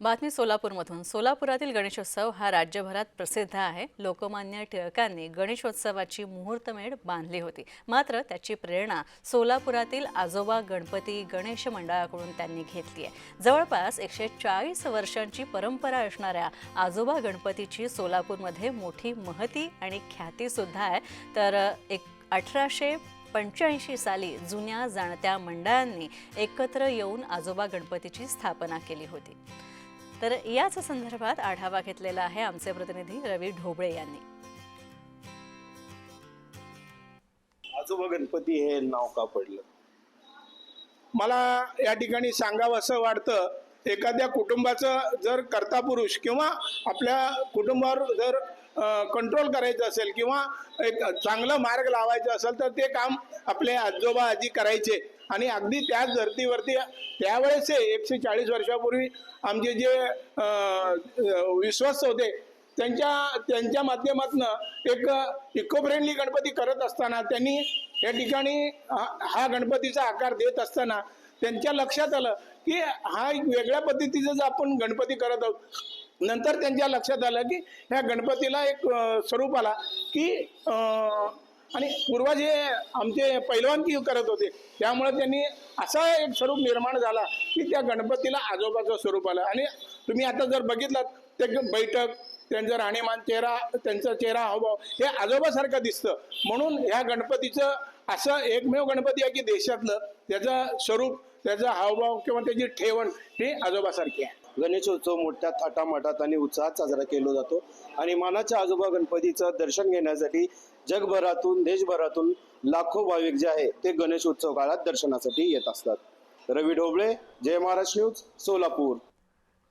बातमी सोलापूरमधून. सोलापुरातील गणेशोत्सव हा राज्यभरात प्रसिद्ध आहे. लोकमान्य टिळकांनी गणेशोत्सवाची मुहूर्तमेढ बांधली होती. मात्र त्याची प्रेरणा सोलापुरातील आजोबा गणपती गणेश मंडळाकडून त्यांनी घेतली आहे. जवळपास एकशे चाळीस वर्षांची परंपरा असणाऱ्या आजोबा गणपतीची सोलापूरमध्ये मोठी महती आणि ख्यातीसुद्धा आहे. तर एक अठराशे पंच्याऐंशी साली जुन्या जाणत्या मंडळांनी एकत्र येऊन आजोबा गणपतीची स्थापना केली होती. तर याच संदर्भात आढावा घेतलेला आहे आमचे प्रतिनिधी रवी ढोबळे यांनी. आजोबा गणपती हे नाव का पडलं? मला या ठिकाणी सांगावं असं वाटतं एखाद्या कुटुंबाचं जर कर्ता पुरुष किंवा आपल्या कुटुंबावर जर कंट्रोल करायचं असेल किंवा एक चांगला मार्ग लावायचा असेल तर ते काम आपले आजोबा आजी करायचे. आणि अगदी त्याच धर्तीवरती त्यावेळेस एकशे चाळीस वर्षापूर्वी आमचे जे विश्वस्त होते त्यांच्या त्यांच्या माध्यमातून एक इको फ्रेंडली गणपती करत असताना त्यांनी या ठिकाणी हा- हा गणपतीचा आकार देत असताना त्यांच्या लक्षात आलं की हा एक वेगळ्या पद्धतीचा जर आपण गणपती करत आहोत नंतर त्यांच्या लक्षात आलं की ह्या गणपतीला एक स्वरूप आला की आणि पूर्वज हे आमचे पैलवानकी करत होते त्यामुळे त्यांनी असा एक स्वरूप निर्माण झाला की त्या गणपतीला आजोबाचं स्वरूप आलं. आणि तुम्ही आता जर बघितलात ते बैठक त्यांचं राहणीमान चेहरा त्यांचा चेहरा हावभाव हे आजोबासारखं दिसतं. म्हणून ह्या गणपतीचं असं एकमेव गणपती आहे की देशातलं त्याचं स्वरूप त्याचा हावभाव किंवा त्याची ठेवण ही आजोबासारखी आहे. गणेशोत्सव मोठ्या थाटामाटात आणि उत्साहात साजरा केला जातो. आणि मानाच्या आजोबा गणपतीचं दर्शन घेण्यासाठी जगभरातून देशभरातून लाखो भाविक जे आहे ते गणेशोत्सव काळात दर्शनासाठी येत असतात. रवी ढोबळे जय महाराष्ट्र न्यूज सोलापूर.